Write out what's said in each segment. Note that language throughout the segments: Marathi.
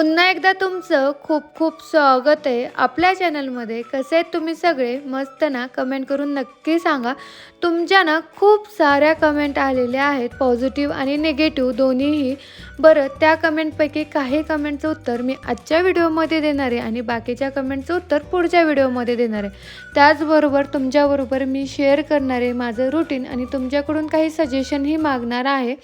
पुन्हा एकदा तुमचं खूप खूप स्वागत आहे. आपल्या चॅनलमध्ये कसे आहेत तुम्ही सगळे? मस्त ना? कमेंट करून नक्की सांगा. तुमच्या ना खूप साऱ्या कमेंट आलेल्या आहेत पॉझिटिव्ह आणि निगेटिव्ह दोन्हीही. बरं त्या कमेंटपैकी काही कमेंटचं उत्तर मी आजच्या व्हिडिओमध्ये देणार आहे आणि बाकीच्या कमेंटचं उत्तर पुढच्या व्हिडिओमध्ये देणार आहे. त्याचबरोबर तुमच्याबरोबर मी शेअर करणार आहे माझं रुटीन आणि तुमच्याकडून काही सजेशनही मागणार आहे.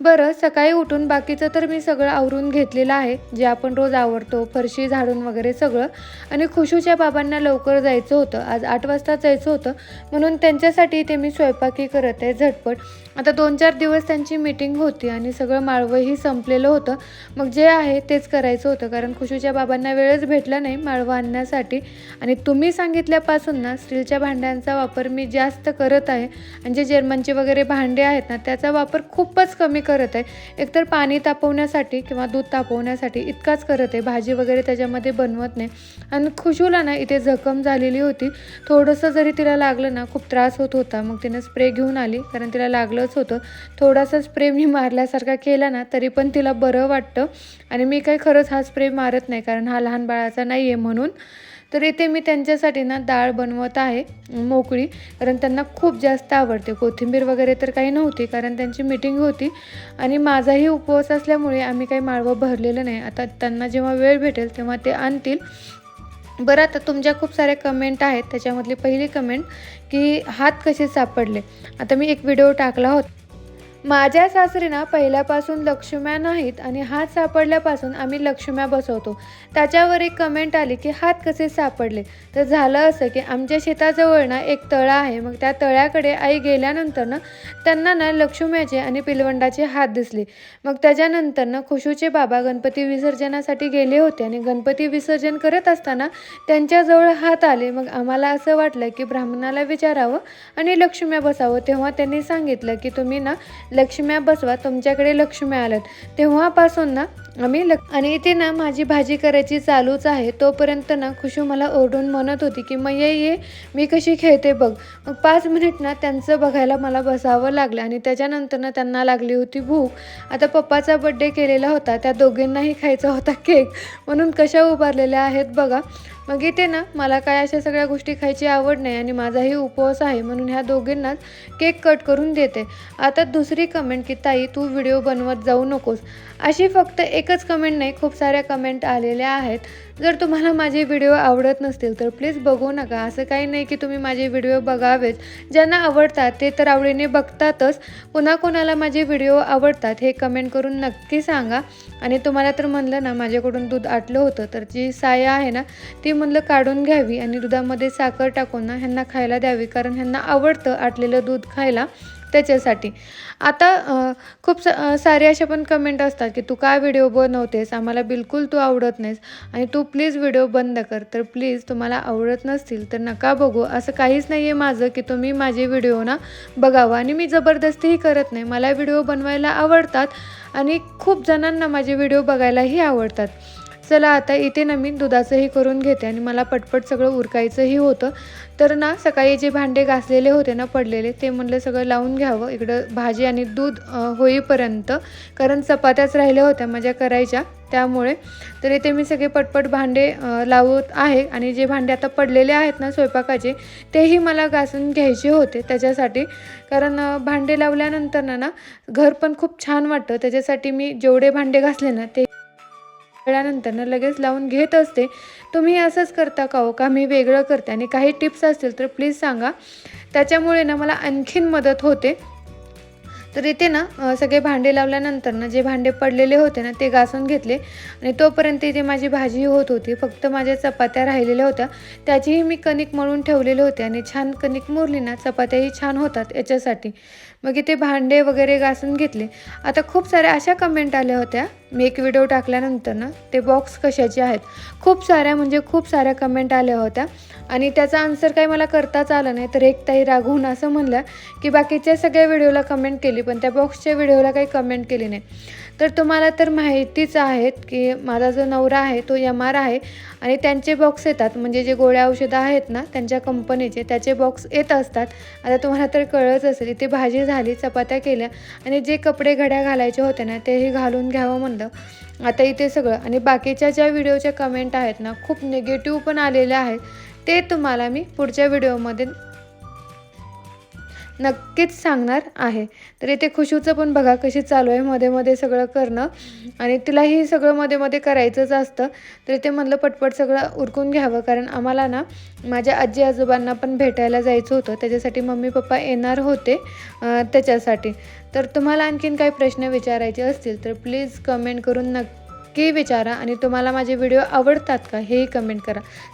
बरं सकाळी उठून बाकीचं तर मी सगळं आवरून घेतलेलं आहे जे आपण रोज आवडतो फरशी झाडून वगैरे सगळं. आणि खुशूच्या बाबांना लवकर जायचं होतं आज आठ वाजता जायचं होतं म्हणून त्यांच्यासाठी ते मी स्वयंपाकी करत आहे झटपट. आता दोन चार दिवस त्यांची मीटिंग होती आणि सगळं माळवंही संपलेलं होतं. मग जे आहे तेच करायचं होतं. कारण खुशूच्या बाबांना वेळच भेटला नाही माळवं आणण्यासाठी. आणि तुम्ही सांगितल्यापासून ना स्टीलच्या भांड्यांचा वापर मी जास्त करत आहे. आणि जे जर्मनचे वगैरे भांडे आहेत ना त्याचा वापर खूपच कमी करत आहे. एकतर पाणी तापवण्यासाठी किंवा दूध तापवण्यासाठी इतकाच करत आहे. भाजी वगैरे त्याच्यामध्ये बनवत नाही. आणि खुशूला ना इथे जखम झालेली होती. थोडंसं जरी तिला लागलं ना खूप त्रास होत होता. मग तिनं स्प्रे घेऊन आली. कारण तिला लागलं लागलंच होतं. थोडासा स्प्रे मी मारल्यासारखा केला ना तरी पण तिला बरं वाटतं. आणि मी काही खरंच हा स्प्रे मारत नाही कारण हा लहान बाळाचा नाही आहे म्हणून. तर इथे मी त्यांच्यासाठी ना डाळ बनवत आहे मोकळी. कारण त्यांना खूप जास्त आवडते. कोथिंबीर वगैरे तर काही नव्हती कारण त्यांची मीटिंग होती. आणि माझाही उपवास असल्यामुळे आम्ही काही माळवं भरलेलं नाही. आता त्यांना जेव्हा वेळ भेटेल तेव्हा ते आणतील. बरं आता तुमच्या खूप साऱ्या कमेंट आहेत. त्याच्यामधली पहिली कमेंट की हात कसे सापडले. आता मी एक व्हिडिओ टाकला होता. माझ्या सासरीना पहिल्यापासून लक्ष्म्या नाहीत आणि हात सापडल्यापासून आम्ही लक्ष्म्या बसवतो. त्याच्यावर एक कमेंट आली की हात कसे सापडले? तर झालं असं की आमच्या शेताजवळ ना एक तळा आहे. मग त्या तळ्याकडे आई गेल्यानंतर ना त्यांना ना लक्ष्म्याचे आणि पिलवंडाचे हात दिसले. मग त्याच्यानंतर ना खुशूचे बाबा गणपती विसर्जनासाठी गेले होते आणि गणपती विसर्जन करत असताना त्यांच्याजवळ हात आले. मग आम्हाला असं वाटलं की ब्राह्मणाला विचारावं आणि लक्ष्म्या बसावं. तेव्हा त्यांनी सांगितलं की तुम्ही ना लक्ष्म्या बसवा तुमच्याकडे लक्ष्म्या आल्यात तेव्हापासून ना आम्ही लक आणि इथे ना माझी भाजी करायची चालूच आहे. तोपर्यंत ना खुशू मला ओरडून म्हणत होती की मग ये ये मी कशी खेळते बघ. मग पाच मिनिट ना त्यांचं बघायला मला बसावं लागलं आणि त्याच्यानंतर ना त्यांना लागली होती भूक. आता पप्पाचा बड्डे केलेला होता. त्या दोघींनाही खायचा होता केक म्हणून कशा उभारलेल्या आहेत बघा. मग इथे ना. मला काय अशा सगळ्या गोष्टी खायची आवड नाही आणि माझाही उपवास आहे म्हणून ह्या दोघींनाच केक कट करून देते. आता दुसरी कमेंट की ताई तू व्हिडिओ बनवत जाऊ नकोस. अशी फक्त एकच कमेंट नाही खूप साऱ्या कमेंट आलेल्या आहेत. जर तुम्हाला माझे व्हिडिओ आवडत नसतील तर प्लीज बघू नका. असं काही नाही की तुम्ही माझे व्हिडिओ बघावेच ज्यांना आवडतात ते तर आवडीने बघतातच. पुन्हा कोणाला माझे व्हिडिओ आवडतात हे कमेंट करून नक्की सांगा. आणि तुम्हाला तर म्हणलं ना माझ्याकडून दूध आटलं होतं तर जी साया आहे ना ती म्हणलं काढून घ्यावी. आणि दुधामध्ये साखर टाकून ना ह्यांना खायला द्यावी. कारण ह्यांना आवडतं आटलेलं दूध खायला. त्याच्यासाठी. आता खूप सा सारे अशा पण कमेंट असतात की तू काय व्हिडिओ बनवतेस? आम्हाला बिलकुल तू आवडत नाहीस. आणि तू प्लीज व्हिडिओ बंद कर. तर प्लीज तुम्हाला आवडत नसतील तर नका बघू. असं काहीच नाही आहे माझं की तुम्ही माझे व्हिडिओ ना बघावं. आणि मी जबरदस्तीही करत नाही. मला व्हिडिओ बनवायला आवडतात. आणि खूप जणांना माझे व्हिडिओ बघायलाही आवडतात. चला आता इथे ना मी दुधाचंही करून घेते आणि मला पटपट सगळं उरकायचंही होतं. तर ना सकाळी जे भांडे घासलेले होते ना पडलेले ते म्हणलं सगळं लावून घ्यावं. इकडं भाजी आणि दूध होईपर्यंत. कारण चपात्याच राहिल्या होत्या माझ्या करायच्या त्यामुळे. तर इथे मी सगळे पटपट भांडे लावत आहे. आणि जे भांडे आता पडलेले आहेत ना स्वयंपाकाचे तेही मला घासून घ्यायचे होते त्याच्यासाठी. कारण भांडे लावल्यानंतर ना ना घर पण खूप छान वाटतं. त्याच्यासाठी मी जेवढे भांडे घासले ना ते कळल्यानंतर ना लगेच लावून घेत असते. तुम्ही असंच करता का हो? का मी वेगळं करते? आणि काही टिप्स असतील तर प्लीज सांगा. त्याच्यामुळे ना मला आणखीन मदत होते. तर इथे ना सगळे भांडे लावल्यानंतर ना जे भांडे पडलेले होते ना ते घासून घेतले. आणि तोपर्यंत इथे माझी भाजी होत होती. फक्त माझ्या चपात्या राहिलेल्या होत्या. त्याचीही मी कणिक मळून ठेवलेले होते आणि छान कणिक मुरली ना चपात्याही छान होतात याच्यासाठी. मग इथे भांडे वगैरे घासून घेतले. आता खूप साऱ्या अशा कमेंट आल्या होत्या. मी एक व्हिडिओ टाकल्यानंतर ना ते बॉक्स कशाचे आहेत? खूप साऱ्या म्हणजे खूप साऱ्या कमेंट आल्या होत्या. आणि त्याचा आन्सर काही मला करताच आलं नाही तर एक ताई रागवून असं म्हणलं की बाकीच्या सगळ्या व्हिडिओला कमेंट केली पण त्या बॉक्सच्या व्हिडिओला काही कमेंट केली नाही. तर तुम्हाला तर माहितीच आहेत की माझा जो नवरा आहे तो एम आर आहे. आणि त्यांचे बॉक्स येतात म्हणजे जे गोळ्या औषधं आहेत ना त्यांच्या कंपनीचे त्याचे बॉक्स येत असतात. आता तुम्हाला तर कळत असेल इथे भाजी झाली चपात्या केल्या. आणि जे कपडे घड्या घालायचे होते ना तेही घालून घ्यावं म्हणलं आता इथे सगळं आणि बाकीच्या ज्या व्हिडिओच्या कमेंट आहेत ना खूप निगेटिव्ह पण आलेल्या आहेत. ते तुम्हाला मी पुढच्या व्हिडिओमध्ये नक्कीच सांगणार आहे. तर इथे खुशूचं पण बघा कशी चालू आहे. मध्ये मध्ये सगळं करणं आणि तिलाही सगळं मध्ये मध्ये करायचंच असतं. तर इथे म्हणलं पटपट सगळं उरकून घ्यावं. कारण आम्हाला ना माझ्या आजी आजोबांना पण भेटायला जायचं होतं. त्याच्यासाठी मम्मी पप्पा येणार होते त्याच्यासाठी. तर तुम्हाला आणखीन काही प्रश्न विचारायचे असतील तर प्लीज कमेंट करून नक्की विचारा आणि तुम्हाला माझे व्हिडिओ आवडतात का हेही कमेंट करा.